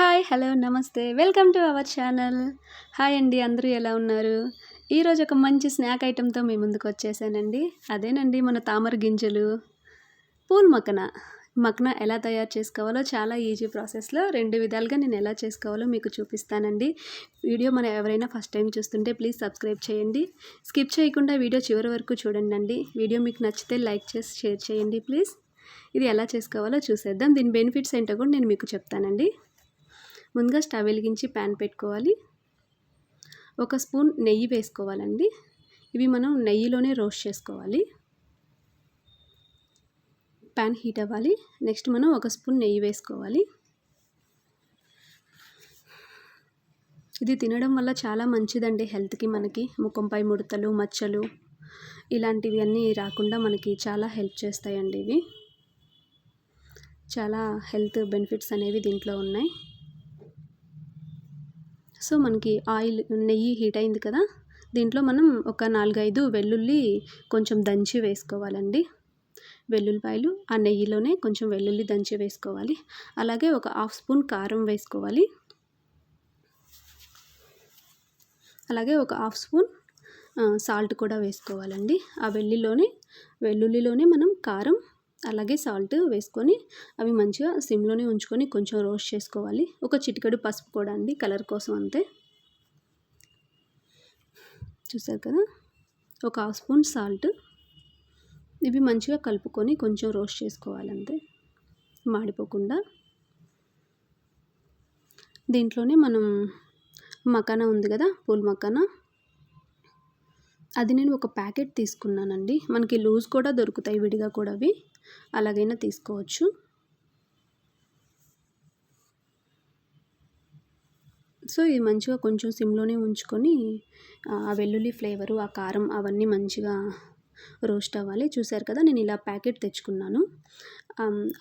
Hi hello నమస్తే. Welcome to our channel. Hi అండి అందరూ ఎలా ఉన్నారు? ఈరోజు ఒక మంచి స్నాక్ ఐటెంతో మీ ముందుకు వచ్చేసానండి. అదేనండి మన తామర గింజలు. పూల్ మక్కన. మక్కన ఎలా తయారు చేసుకోవాలో చాలా ఈజీ ప్రాసెస్లో రెండు విధాలుగా నేను ఎలా చేసుకోవాలో మీకు చూపిస్తానండి. వీడియో మనం ఎవరైనా ఫస్ట్ టైం చూస్తుంటే ప్లీజ్ సబ్స్క్రైబ్ చేయండి. స్కిప్ చేయకుండా వీడియో చివరి వరకు చూడండి అండి వీడియో మీకు నచ్చితే లైక్ చేసి షేర్ చేయండి ప్లీజ్. ఇది ఎలా చేసుకోవాలో చూసేద్దాం. దీని బెనిఫిట్స్ ఏంటో కూడా నేను మీకు చెప్తానండి. ముందుగా స్టవ్ వెలిగించి ప్యాన్ పెట్టుకోవాలి. ఒక స్పూన్ నెయ్యి వేసుకోవాలండి. ఇవి మనం నెయ్యిలోనే రోస్ట్ చేసుకోవాలి. ప్యాన్ హీట్ అవ్వాలి. నెక్స్ట్ మనం ఒక స్పూన్ నెయ్యి వేసుకోవాలి. ఇది తినడం వల్ల చాలా మంచిదండి హెల్త్కి మనకి. ముఖంపై ముడతలు మచ్చలు ఇలాంటివి అన్నీ రాకుండా మనకి చాలా హెల్ప్ చేస్తాయండి ఇవి. చాలా హెల్త్ బెనిఫిట్స్ అనేవి దీంట్లో ఉన్నాయి. సో మనకి ఆయిల్ నెయ్యి హీట్ అయింది కదా దీంట్లో మనం ఒక నాలుగైదు వెల్లుల్లి కొంచెం దంచి వేసుకోవాలండి. వెల్లుల్లిపాయలు ఆ నెయ్యిలోనే కొంచెం వెల్లుల్లి దంచి వేసుకోవాలి. అలాగే ఒక హాఫ్ స్పూన్ కారం వేసుకోవాలి. అలాగే ఒక హాఫ్ స్పూన్ సాల్ట్ కూడా వేసుకోవాలండి. ఆ వెల్లిలోనే వెల్లుల్లిలోనే మనం కారం అలాగే సాల్ట్ వేసుకొని అవి మంచిగా సిమ్లోనే ఉంచుకొని కొంచెం రోస్ట్ చేసుకోవాలి. ఒక చిటికెడు పసుపు కూడా అండి కలర్ కోసం అంతే. చూసారు కదా? ఒక హాఫ్ స్పూన్ సాల్ట్. ఇవి మంచిగా కలుపుకొని కొంచెం రోస్ట్ చేసుకోవాలంతే మాడిపోకుండా. దీంట్లోనే మనం మకానా ఉంది కదా పూల్ మకానా. అది నేను ఒక ప్యాకెట్ తీసుకున్నానండి. మనకి లూజ్ కూడా దొరుకుతాయి విడిగా కూడా అవి. అలాగైనా తీసుకోవచ్చు. సో ఇది మంచిగా కొంచెం సిమ్లోనే ఉంచుకొని ఆ వెల్లుల్లి ఫ్లేవరు ఆ కారం అవన్నీ మంచిగా రోస్ట్ అవ్వాలి. చూసారు కదా నేను ఇలా ప్యాకెట్ తెచ్చుకున్నాను.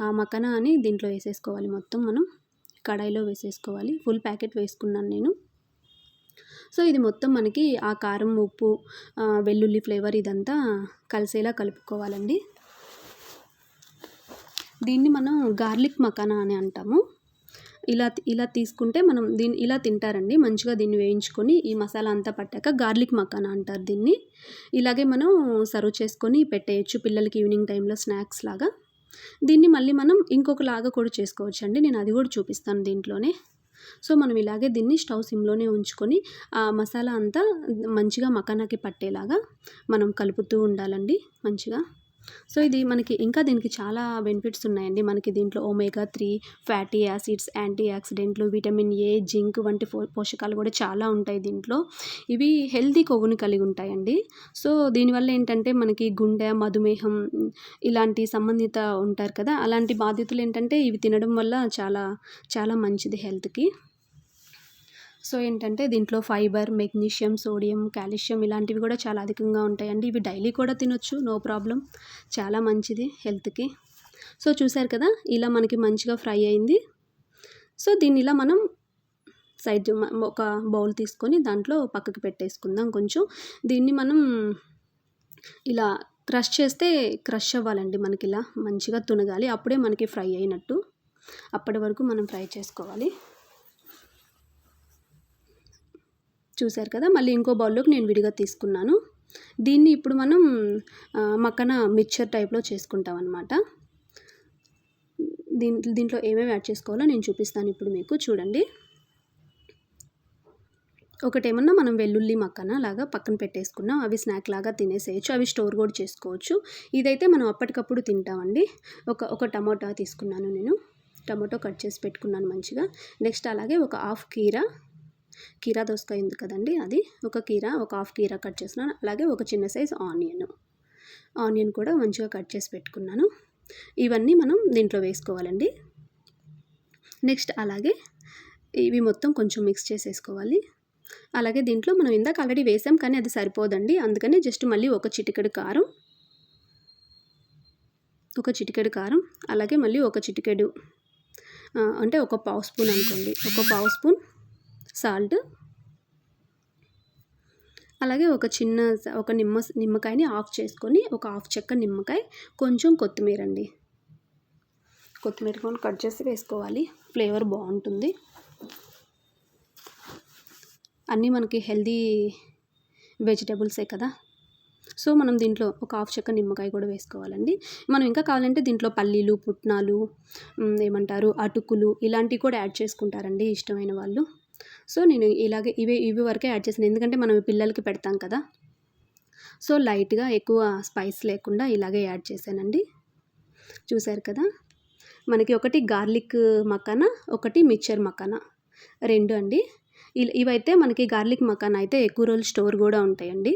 ఆ మకన అని దీంట్లో వేసేసుకోవాలి మొత్తం మనం. కడాయిలో వేసేసుకోవాలి. ఫుల్ ప్యాకెట్ వేసుకున్నాను నేను. సో ఇది మొత్తం మనకి ఆ కారం ఉప్పు వెల్లుల్లి ఫ్లేవర్ ఇదంతా కలిసేలా కలుపుకోవాలండి. దీన్ని మనం గార్లిక్ మకానా అని అంటాము. ఇలా ఇలా తీసుకుంటే మనం దీన్ని ఇలా తింటారండి. మంచిగా దీన్ని వేయించుకొని ఈ మసాలా అంతా పట్టాక గార్లిక్ మకానా అంటారు దీన్ని. ఇలాగే మనం సర్వ్ చేసుకొని పెట్టేయచ్చు పిల్లలకి ఈవినింగ్ టైంలో స్నాక్స్ లాగా. దీన్ని మళ్ళీ మనం ఇంకొకలాగా కూడా చేసుకోవచ్చు అండి నేను అది కూడా చూపిస్తాను దీంట్లోనే. సో మనం ఇలాగే దీన్ని స్టవ్ సిమ్లోనే ఉంచుకొని ఆ మసాలా అంతా మంచిగా మకానాకి పట్టేలాగా మనం కలుపుతూ ఉండాలండి మంచిగా. సో ఇది మనకి ఇంకా దీనికి చాలా బెనిఫిట్స్ ఉన్నాయండి. మనకి దీంట్లో omega three fatty acids anti యాక్సిడెంట్లు విటమిన్ ఏ జింక్ వంటి పోషకాలు కూడా చాలా ఉంటాయి దీంట్లో. ఇవి హెల్తీ కొవ్వుని కలిగి ఉంటాయండి. సో దీనివల్ల ఏంటంటే మనకి గుండె మధుమేహం ఇలాంటి సంబంధిత ఉంటారు కదా అలాంటి బాధ్యతలు ఏంటంటే ఇవి తినడం వల్ల చాలా చాలా మంచిది హెల్త్కి సో ఏంటంటే దీంట్లో ఫైబర్ మెగ్నీషియం సోడియం కాల్షియం ఇలాంటివి కూడా చాలా అధికంగా ఉంటాయండి. ఇవి డైలీ కూడా తినొచ్చు నో ప్రాబ్లం. చాలా మంచిది హెల్త్కి. సో చూసారు కదా ఇలా మనకి మంచిగా ఫ్రై అయింది. సో దీన్ని ఇలా మనం సైడ్ ఒక బౌల్ తీసుకొని దాంట్లో పక్కకి పెట్టేసుకుందాం కొంచెం. దీన్ని మనం ఇలా క్రష్ చేస్తే క్రష్ అవ్వాలండి మనకి ఇలా మంచిగా తునగాలి. అప్పుడే మనకి ఫ్రై అయినట్టు. అప్పటి వరకు మనం ఫ్రై చేసుకోవాలి. చూశారు కదా మళ్ళీ ఇంకో బౌల్లోకి నేను విడిగా తీసుకున్నాను. దీన్ని ఇప్పుడు మనం మక్కన మిక్చర్ టైప్లో చేసుకుంటాం అనమాట దీంట్లో దీంట్లో ఏమేమి యాడ్ చేసుకోవాలో నేను చూపిస్తాను ఇప్పుడు మీకు చూడండి. ఒకటేమన్నా మనం వెల్లుల్లి మక్కన లాగా పక్కన పెట్టేసుకున్నాం. అవి స్నాక్ లాగా తినేసేయచ్చు అవి స్టోర్ కూడా చేసుకోవచ్చు. ఇదైతే మనం అప్పటికప్పుడు తింటామండి. ఒక ఒక టమోటా తీసుకున్నాను నేను. టమాటో కట్ చేసి పెట్టుకున్నాను మంచిగా. నెక్స్ట్ అలాగే ఒక హాఫ్ కీరా కీరా దోసకాయ ఉంది కదండి అది. ఒక కీరా ఒక హాఫ్ కీరా కట్ చేసినాను అలాగే ఒక చిన్న సైజ్ ఆనియన్. ఆనియన్ కూడా మంచిగా కట్ చేసి పెట్టుకున్నాను. ఇవన్నీ మనం దీంట్లో వేసుకోవాలండి. నెక్స్ట్ అలాగే ఇవి మొత్తం కొంచెం మిక్స్ చేసేసుకోవాలి. అలాగే దీంట్లో మనం ఇందాక ఆల్రెడీ వేసాం కానీ అది సరిపోదండి. అందుకని జస్ట్ మళ్ళీ ఒక చిటికెడు కారం ఒక చిటికెడు కారం అలాగే మళ్ళీ ఒక చిటికెడు అంటే ఒక పావు స్పూన్ అనుకోండి. ఒక పావు స్పూన్ సాల్ట్. అలాగే ఒక చిన్న ఒక నిమ్మ నిమ్మకాయని ఆఫ్ చేసుకొని ఒక హాఫ్ చెక్క నిమ్మకాయ కొంచెం కొత్తిమీర అండి. కొత్తిమీర కూడా కట్ చేసి వేసుకోవాలి. ఫ్లేవర్ బాగుంటుంది. అన్నీ మనకి హెల్దీ వెజిటేబుల్సే కదా. సో మనం దీంట్లో ఒక హాఫ్ చెక్క నిమ్మకాయ కూడా వేసుకోవాలండి. మనం ఇంకా కావాలంటే దీంట్లో పల్లీలు పుట్నాలు ఏమంటారు అటుకులు ఇలాంటివి కూడా యాడ్ చేసుకుంటారండి ఇష్టమైన వాళ్ళు. సో నేను ఇలాగే ఇవే ఇవి వరకే యాడ్ చేసాను ఎందుకంటే మనం పిల్లలకి పెడతాం కదా. సో లైట్గా ఎక్కువ స్పైస్ లేకుండా ఇలాగే యాడ్ చేశానండి. చూశారు కదా. మనకి ఒకటి గార్లిక్ మకానా ఒకటి మిక్చర్ మకానా. రెండు అండి. ఇవైతే మనకి గార్లిక్ మకానా అయితే ఎక్కువ రోజులు స్టోర్ కూడా ఉంటాయండి.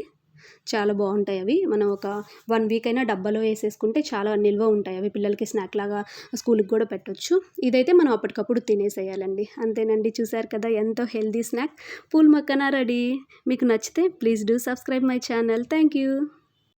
చాలా బాగుంటాయి అవి. మనం ఒక వన్ వీక్ అయినా డబ్బాలో వేసేసుకుంటే చాలా నిల్వ ఉంటాయి. అవి పిల్లలకి స్నాక్ లాగా స్కూల్కి కూడా పెట్టొచ్చు. ఇదైతే మనం అప్పటికప్పుడు తినేసేయాలండి. అంతేనండి. చూసారు కదా ఎంతో healthy snack. Phool makhana ready. మీకు నచ్చితే please do subscribe my channel. Thank you